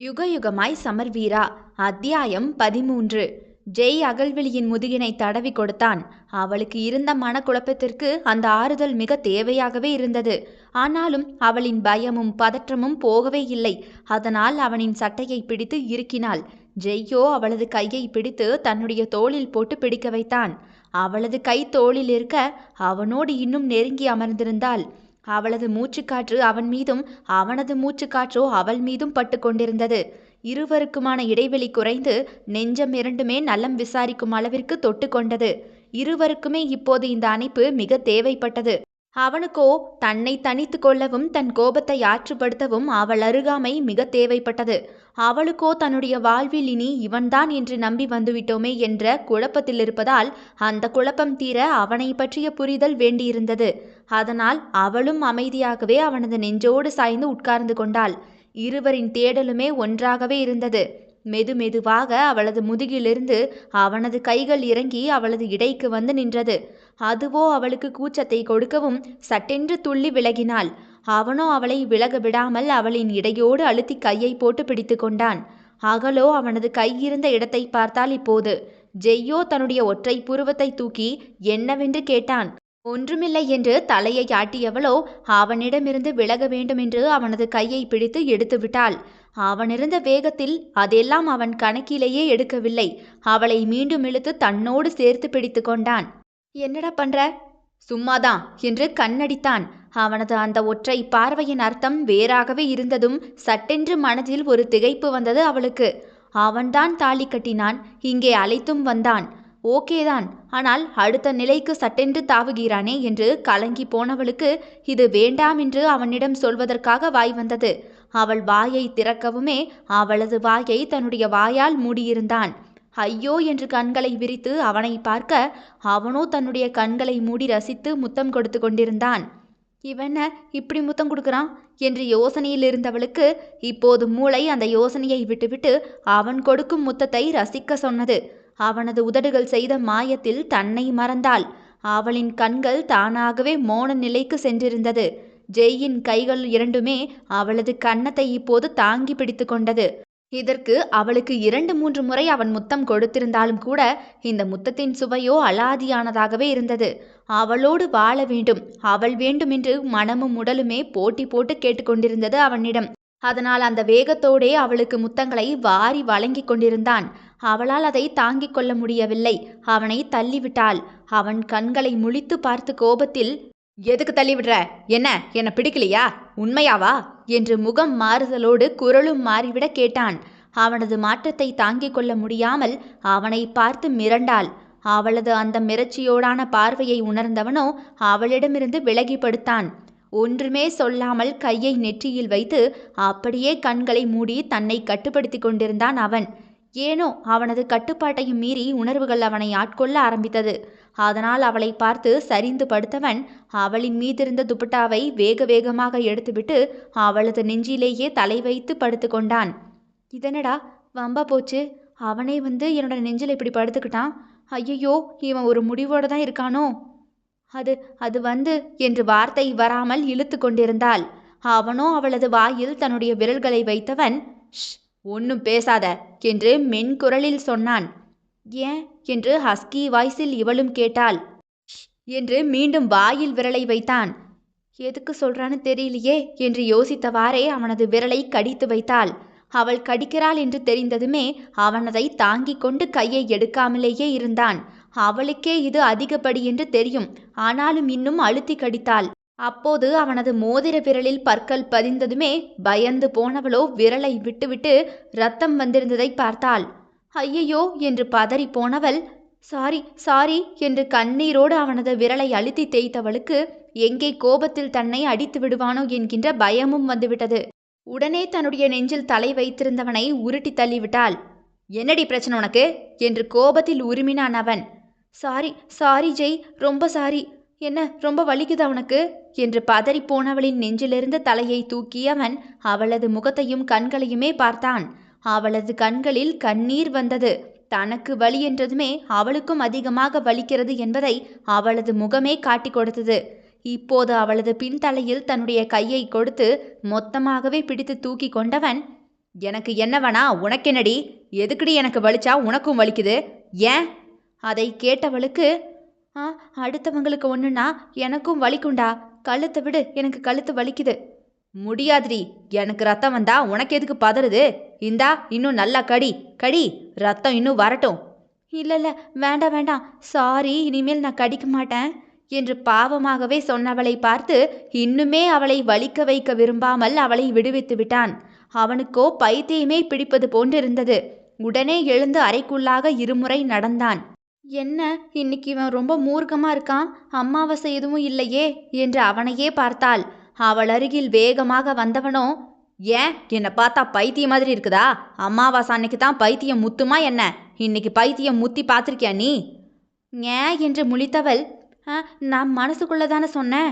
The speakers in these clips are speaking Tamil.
யுகயுகமாய் சமர்வீரா. அத்தியாயம் பதிமூன்று. ஜெய் அகல்விழியின் முதுகினை தடவி கொடுத்தான். அவளுக்கு இருந்த மனக்குழப்பத்திற்கு அந்த ஆறுதல் மிக தேவையாகவே இருந்தது. ஆனாலும் அவளின் பயமும் பதற்றமும் போகவே இல்லை. அதனால் அவனின் சட்டையை பிடித்து இறுக்கினாள். ஜெய்யோ அவளது கையை பிடித்து தன்னுடைய தோளில் போட்டு பிடிக்க வைத்தான். அவளது கை தோளில் இருக்க அவனோடு இன்னும் நெருங்கி அமர்ந்திருந்தாள். அவளது மூச்சுக்காற்று அவன் மீதும் அவனது மூச்சுக்காற்றோ அவள் மீதும் பட்டு கொண்டிருந்தது. இருவருக்குமான இடைவெளி குறைந்து நெஞ்சம் இரண்டுமே நலம் விசாரிக்கும் அளவிற்கு தொட்டு கொண்டது. இருவருக்குமே இப்போது இந்த அணைப்பு மிக தேவைப்பட்டது. அவனுக்கோ தன்னை தனித்து கொள்ளவும் தன் கோபத்தை ஆற்றுப்படுத்தவும் அவள் அருகாமை மிக தேவைப்பட்டது. அவளுக்கோ தன்னுடைய வாழ்வில் இனி இவன்தான் என்று நம்பி வந்துவிட்டோமே என்ற குழப்பத்தில் இருப்பதால் அந்த குழப்பம் தீர அவனை பற்றிய புரிதல் வேண்டியிருந்தது. அதனால் அவளும் அமைதியாகவே அவனது நெஞ்சோடு சாய்ந்து உட்கார்ந்து கொண்டாள். இருவரின் தேடலுமே ஒன்றாகவே இருந்தது. மெது மெதுவாக அவளது முதுகிலிருந்து அவனது கைகள் இறங்கி அவளது இடைக்கு வந்து நின்றது. அதுவோ அவளுக்கு கூச்சத்தை கொடுக்கவும் சட்டென்று துள்ளி விலகினாள். அவனோ அவளை விலக விடாமல் அவளின் இடையோடு அழுத்தி கையை போட்டு பிடித்து கொண்டான். அகலோ அவனது கை இருந்த இடத்தை பார்த்தால் இப்போது ஜெய்யோ தன்னுடைய ஒற்றை புருவத்தை தூக்கி என்னவென்று கேட்டான். ஒன்றுமில்லை என்று தலையை ஆட்டியவளோ அவனிடமிருந்து விலக வேண்டுமென்று அவனது கையை பிடித்து எடுத்து விட்டாள். அவனிருந்த வேகத்தில் அதெல்லாம் அவன் கணக்கிலேயே எடுக்கவில்லை. அவளை மீண்டும் இழுத்து தன்னோடு சேர்த்து பிடித்து கொண்டான். என்னடா பண்ற? சும்மாதான் என்று கண்ணடித்தான். அவனது அந்த ஒற்றை பார்வையின் அர்த்தம் வேறாகவே இருந்ததும் சட்டென்று மனதில் ஒரு திகைப்பு வந்தது அவளுக்கு. அவன்தான் தாலி கட்டினான் இங்கே அழைத்தும் வந்தான். ஓகேதான் ஆனால் அடுத்த நிலைக்கு சட்டென்று தாவுகிறானே என்று கலங்கி போனவளுக்கு இது வேண்டாம் என்று அவனிடம் சொல்வதற்காக வாய் வந்தது. அவள் வாயை திறக்கவுமே அவளது வாயை தன்னுடைய வாயால் மூடியிருந்தான். ஐயோ என்று கண்களை விரித்து அவனை பார்க்க அவனோ தன்னுடைய கண்களை மூடி ரசித்து முத்தம் கொடுத்து கொண்டிருந்தான். இவன இப்படி முத்தம் கொடுக்குறான்? என்று யோசனையில் இருந்தவளுக்கு இப்போது மூளை அந்த யோசனையை விட்டுவிட்டு அவன் கொடுக்கும் முத்தத்தை ரசிக்க சொன்னது. அவனது உதடுகள் செய்த மாயத்தில் தன்னை மறந்தாள். அவளின் கண்கள் தானாகவே மோன நிலைக்கு சென்றிருந்தது. ஜெய்யின் கைகள் இரண்டுமே அவளது கன்னத்தை இப்போது தாங்கி பிடித்து கொண்டது. இதற்கு அவளுக்கு இரண்டு மூன்று முறை அவன் முத்தம் கொடுத்திருந்தாலும் கூட இந்த முத்தத்தின் சுவையோ அலாதியானதாகவே இருந்தது. அவளோடு வாழ வேண்டும். அவள் வேண்டுமென்று மனமும் உடலுமே போட்டி போட்டு கேட்டுக்கொண்டிருந்தது அவனிடம். அதனால் அந்த வேகத்தோடே அவளுக்கு முத்தங்களை வாரி வழங்கி கொண்டிருந்தான். அவளால் அதை தாங்கிக் கொள்ள முடியவில்லை. அவனை தள்ளிவிட்டாள். அவன் கண்களை முழித்து பார்த்து கோபத்தில் எதுக்கு தள்ளிவிடுற? என்ன? என்னை பிடிக்கலையா? உண்மையாவா? என்று முகம் மாறுதலோடு குரலும் மாறிவிட கேட்டான். அவனது மாற்றத்தை தாங்கிக் கொள்ள முடியாமல் அவனை பார்த்து மிரண்டாள். அவளது அந்த மிரட்சியோடான பார்வையை உணர்ந்தவனோ அவளிடமிருந்து விலகி படுத்தான். ஒன்றுமே சொல்லாமல் கையை நெற்றியில் வைத்து அப்படியே கண்களை மூடி தன்னை கட்டுப்படுத்தி கொண்டிருந்தான் அவன். ஏனோ அவனது கட்டுப்பாட்டையும் மீறி உணர்வுகள் அவனை ஆட்கொள்ள ஆரம்பித்தது. அதனால் அவளை பார்த்து சரிந்து படுத்தவன் அவளின் மீதிருந்த துப்பட்டாவை வேக வேகமாக எடுத்துவிட்டு அவளது நெஞ்சிலேயே தலை வைத்து படுத்து கொண்டான். இதனடா வம்பா போச்சு. அவனே வந்து என்னோட நெஞ்சில் இப்படி படுத்துக்கிட்டான். ஐயையோ இவன் ஒரு முடிவோடு தான் இருக்கானோ? அது அது வந்து என்று வார்த்தை வராமல் இழுத்து கொண்டிருந்தாள். அவனோ அவளது வாயில் தன்னுடைய விரல்களை வைத்தவன் ஷ் ஒன்னும் பேசாத என்று மென்குரலில் சொன்னான். ஏன்? என்று ஹஸ்கி வாய்ஸில் இவளும் கேட்டாள். என்று மீண்டும் வாயில் விரலை வைத்தான். எதுக்கு சொல்றான்னு தெரியலையே என்று யோசித்தவாறே அவனது விரலை கடித்து வைத்தாள். அவள் கடிக்கிறாள் என்று தெரிந்ததுமே அவனதை தாங்கிக் கொண்டு கையை எடுக்காமலேயே இருந்தான். அவளுக்கே இது அதிகப்படி என்று தெரியும். ஆனாலும் இன்னும் அழுத்தி கடித்தாள். அப்போது அவனது மோதிர விரலில் பற்கள் பதிந்ததுமே பயந்து போனவளோ விரலை விட்டுவிட்டு ரத்தம் வந்திருந்ததை பார்த்தாள். ஐயையோ! என்று பதறி போனவள் சாரி சாரி என்று கண்ணீரோடு அவனது விரலை அழுத்தி தேய்த்தவளுக்கு எங்கே கோபத்தில் தன்னை அடித்து விடுவானோ என்கின்ற பயமும் வந்துவிட்டது. உடனே தன்னுடைய நெஞ்சில் தலை வைத்திருந்தவனை உருட்டி தள்ளிவிட்டாள். என்னடி பிரச்சனை உனக்கு? என்று கோபத்தில் உருமினான் அவன். சாரி சாரி ஜெய் ரொம்ப சாரி. என்ன ரொம்ப வலிக்குது அவனுக்கு என்று பதறி போனவளின் நெஞ்சிலிருந்து தலையை தூக்கியவன் அவளது முகத்தையும் கண்களையுமே பார்த்தான். அவளது கண்களில் கண்ணீர் வந்தது. தனக்கு வலி என்றதுமே அவளுக்கும் அதிகமாக வலிக்கிறது என்பதை அவளது முகமே காட்டி கொடுத்தது. இப்போது அவளது பின்தலையில் தன்னுடைய கையை கொடுத்து மொத்தமாகவே பிடித்து தூக்கி கொண்டவன் எனக்கு என்னவனா உனக்கென்னடி? எதுக்குடி எனக்கு வலிச்சா உனக்கும் வலிக்குது? ஏன்? அதை கேட்டவளுக்கு ஆ அடுத்தவங்களுக்கு ஒன்றுனா எனக்கும் வலிக்குண்டா கழுத்தை விடு எனக்கு கழுத்து வலிக்குது. முடியாதுடி எனக்கு ரத்தம் வந்தா உனக்கு எதுக்கு பதறுது? இந்தா இன்னும் நல்லா கடி கடி ரத்தம் இன்னும் வரட்டும். இல்லை இல்லை வேண்டாம் வேண்டாம். சாரி இனிமேல் நான் கடிக்க மாட்டேன் என்று பாவமாகவே சொன்னவளை பார்த்து இன்னுமே அவளை வலிக்க வைக்க விரும்பாமல் அவளை விடுவித்து விட்டான். அவனுக்கோ பைத்தியமே பிடிப்பது போன்றிருந்தது. உடனே எழுந்து அறைக்குள்ளாக இருமுறை நடந்தான். என்ன இன்னைக்கு இவன் ரொம்ப மூர்க்கமா இருக்கான்? அமாவாசை எதுவும் இல்லையே என்று அவனையே பார்த்தாள். அவள் அருகில் வேகமாக வந்தவனோ ஏன் என்னை பார்த்தா பைத்தியம் மாதிரி இருக்குதா? அமாவாசை அன்னைக்கு தான் பைத்தியம் முத்துமா என்ன? இன்னைக்கு பைத்தியம் முத்தி பார்த்துருக்கியா நீ? ஏன் என்று முழித்தவள் "ஆ, நான் மனசுக்குள்ள தானே சொன்னேன்.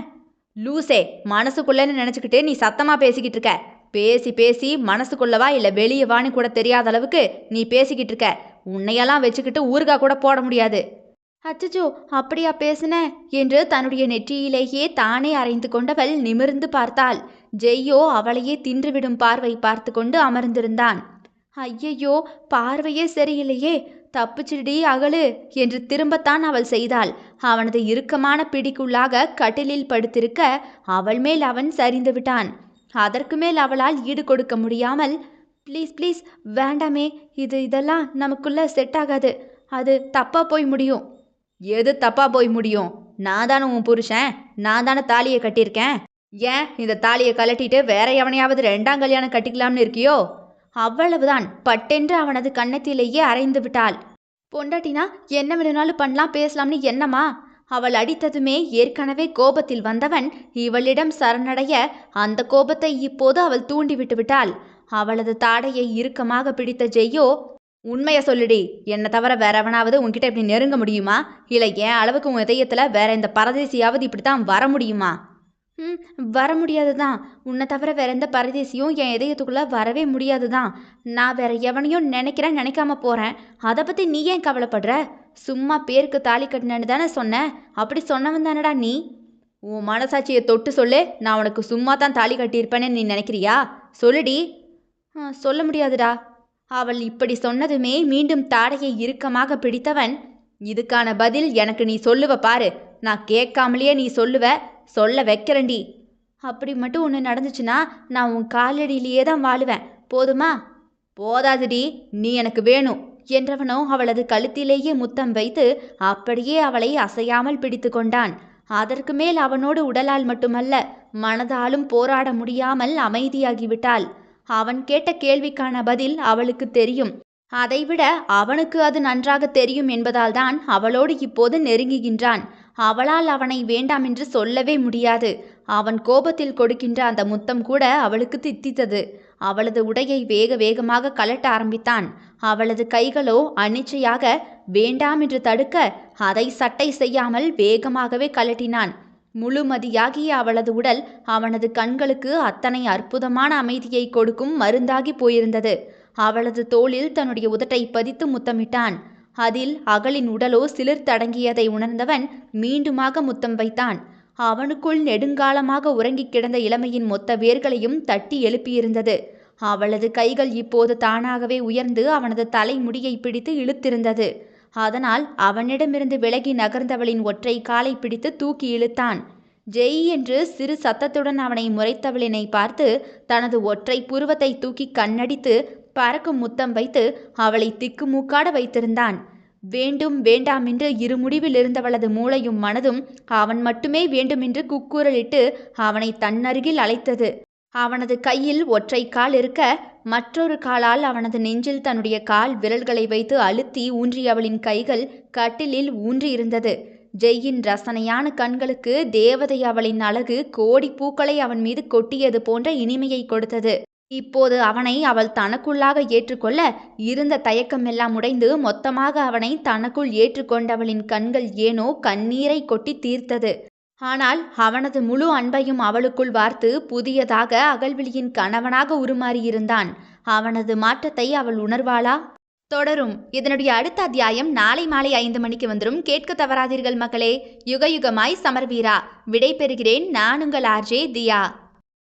லூசே மனசுக்குள்ளன்னு நினச்சிக்கிட்டு நீ சத்தமாக பேசிக்கிட்டு இருக்க. பேசி பேசி மனசுக்குள்ளவா இல்லை வெளியே வான்னு கூட தெரியாத அளவுக்கு நீ பேசிக்கிட்டு இருக்க. உன்னையெல்லாம் வச்சுக்கிட்டு ஊறுகாய் கூட போட முடியாது. அச்சச்சோ அப்படியா பேசுன? என்று தன்னுடைய நெற்றியிலேயே தானே அறைந்து கொண்டவள் நிமிர்ந்து பார்த்தாள். ஜெய்யோ அவளையே தின்றுவிடும் பார்வை பார்த்து கொண்டு அமர்ந்திருந்தான். ஐயையோ பார்வையே சரியில்லையே. தப்புச்சிடி அகலு என்று திரும்பத்தான் அவள் செய்தாள். அவனது இறுக்கமான பிடிக்குள்ளாக கட்டிலில் படுத்திருக்க அவள் மேல் அவன் சரிந்து விட்டான். அதற்கு மேல் அவளால் ஈடு கொடுக்க முடியாமல் ப்ளீஸ் ப்ளீஸ் வேண்டாமே. இது இதெல்லாம் நமக்குள்ளே செட் ஆகாது. அது தப்பாக போய் முடியும். எது தப்பாக போய் முடியும்? நான் தானே உன் புருஷன். நான் தானே தாலியை கட்டியிருக்கேன். ஏன் இந்த தாலியை கலட்டிட்டு வேற எவனையாவது ரெண்டாம் கல்யாணம் கட்டிக்கலாம்னு இருக்கியோ? அவ்வளவுதான். பட்டென்று அவனது கன்னத்திலேயே அரைந்து விட்டாள். பொண்டாட்டினா என்ன வேணும்னாலும் பண்ணலாம் பேசலாம்னு என்னம்மா? அவள் அடித்ததுமே ஏற்கனவே கோபத்தில் வந்தவன் இவளிடம் சரணடைய அந்த கோபத்தை இப்போது அவள் தூண்டிவிட்டு விட்டாள். அவளது தாடையை இறுக்கமாக பிடித்த ஜெய்யோ உண்மையை சொல்லுடி. என்னை தவிர வேற எவனாவது உன்கிட்ட இப்படி நெருங்க முடியுமா? இல்லை என் அளவுக்கு உன் இதயத்தில் வேற இந்த பரதேசியாவது இப்படி தான் வர முடியுமா? ம் வர முடியாது தான் உன்னை தவிர வேற எந்த பரதேசியும் என் இதயத்துக்குள்ளே வரவே முடியாது தான் நான் வேற எவனையும் நினைக்கிறேன் நினைக்காம போகிறேன் அதை பற்றி நீ ஏன் கவலைப்படுற? சும்மா பேருக்கு தாலி கட்டினேன்னு தானே சொன்னேன் அப்படி சொன்னவன் தானடா நீ. உன் மனசாட்சியை தொட்டு சொல்லு. நான் உனக்கு சும்மா தான் தாலி கட்டியிருப்பேன்னு நீ நினைக்கிறியா? சொல்லுடி. சொல்ல முடியாதுடா. அவள் இப்படி சொன்னதுமே மீண்டும் தாடையை இறுக்கமாக பிடித்தவன் இதுக்கான பதில் எனக்கு நீ சொல்லுவ பாரு. நான் கேட்காமலேயே நீ சொல்லுவ. சொல்ல வைக்கிறேன்டி. அப்படி மட்டும் ஒன்று நடந்துச்சுன்னா நான் உன் காலடியிலேயே தான் வாழுவேன். போதுமா? போதாதுடி. நீ எனக்கு வேணும் என்றவனோ அவளது கழுத்திலேயே முத்தம் வைத்து அப்படியே அவளை அசையாமல் பிடித்து கொண்டான். அதற்கு மேல் அவனோடு உடலால் மட்டுமல்ல மனதாலும் போராட முடியாமல் அமைதியாகிவிட்டாள். அவன் கேட்ட கேள்விக்கான பதில் அவளுக்கு தெரியும். அதைவிட அவனுக்கு அது நன்றாக தெரியும் என்பதால்தான் அவளோடு இப்போது நெருங்குகின்றான். அவளால் அவனை வேண்டாம் என்று சொல்லவே முடியாது. அவன் கோபத்தில் கொடுக்கின்ற அந்த முத்தம் கூட அவளுக்கு தித்தித்தது. அவளது உடையை வேக வேகமாக கலட்ட ஆரம்பித்தான். அவளது கைகளோ அனிச்சையாக வேண்டாம் என்று தடுக்க அதை சட்டை செய்யாமல் வேகமாகவே கலட்டினான் முழுமதியாகிய அவளது உடல் அவனது கண்களுக்கு அத்தனை அற்புதமான அமைதியை கொடுக்கும் மருந்தாகி போயிருந்தது. அவளது தோளில் தன்னுடைய உதட்டை பதித்து முத்தமிட்டான். அதில் அகலின் உடலோ சிலிர்த்தடங்கியதை உணர்ந்தவன் மீண்டுமாக முத்தம் வைத்தான். அவனுக்குள் நெடுங்காலமாக உறங்கிக் கிடந்த இளமையின் மொத்த வேர்களையும் தட்டி எழுப்பியிருந்தது. அவளது கைகள் இப்போது தானாகவே உயர்ந்து அவனது தலைமுடியை பிடித்து இழுத்திருந்தது. அதனால் அவனிடமிருந்து விலகி நகர்ந்தவளின் ஒற்றை காலை பிடித்து தூக்கி இழுத்தான். ஜெய் என்று சிறு சத்தத்துடன் அவனை முறைத்தவளினை பார்த்து தனது ஒற்றை புருவத்தை தூக்கி கண்ணடித்து பறக்கும் முத்தம் வைத்து அவளை திக்குமூக்காட வைத்திருந்தான். வேண்டும் வேண்டாம் என்று இரு முடிவில் இருந்தவளது மூளையும் மனதும் அவன் மட்டுமே வேண்டுமென்று குக்கூரலிட்டு அவனை தன்னருகில் அழைத்தது. அவனது கையில் ஒற்றை கால் இருக்க மற்றொரு காலால் அவனது நெஞ்சில் தன்னுடைய கால் விரல்களை வைத்து அழுத்தி ஊன்றியவளின் கைகள் கட்டிலில் ஊன்றியிருந்தது. ஜெய்யின் ரசனையான கண்களுக்கு தேவதை அவளின் அழகு கோடி பூக்களை அவன் மீது கொட்டியது போன்ற இனிமையை கொடுத்தது. இப்போது அவனை அவள் தனக்குள்ளாக ஏற்றுக்கொள்ள இருந்த தயக்கமெல்லாம் உடைந்து மொத்தமாக அவனை தனக்குள் ஏற்றுக்கொண்டவளின் கண்கள் ஏனோ கண்ணீரை கொட்டி தீர்த்தது. ஆனால் அவனது முழு அன்பையும் அவளுக்குள் வார்த்து புதியதாக அகல்விழியின் கணவனாக உருமாறியிருந்தான். அவனது மாற்றத்தை அவள் உணர்வாளா? தொடரும். இதனுடைய அடுத்த அத்தியாயம் நாளை மாலை ஐந்து மணிக்கு வந்துடும் கேட்க தவறாதீர்கள் மக்களே. யுக யுகமாய் சமர்வீரா. விடை பெறுகிறேன் நான் உங்கள் ஆர்ஜே தியா.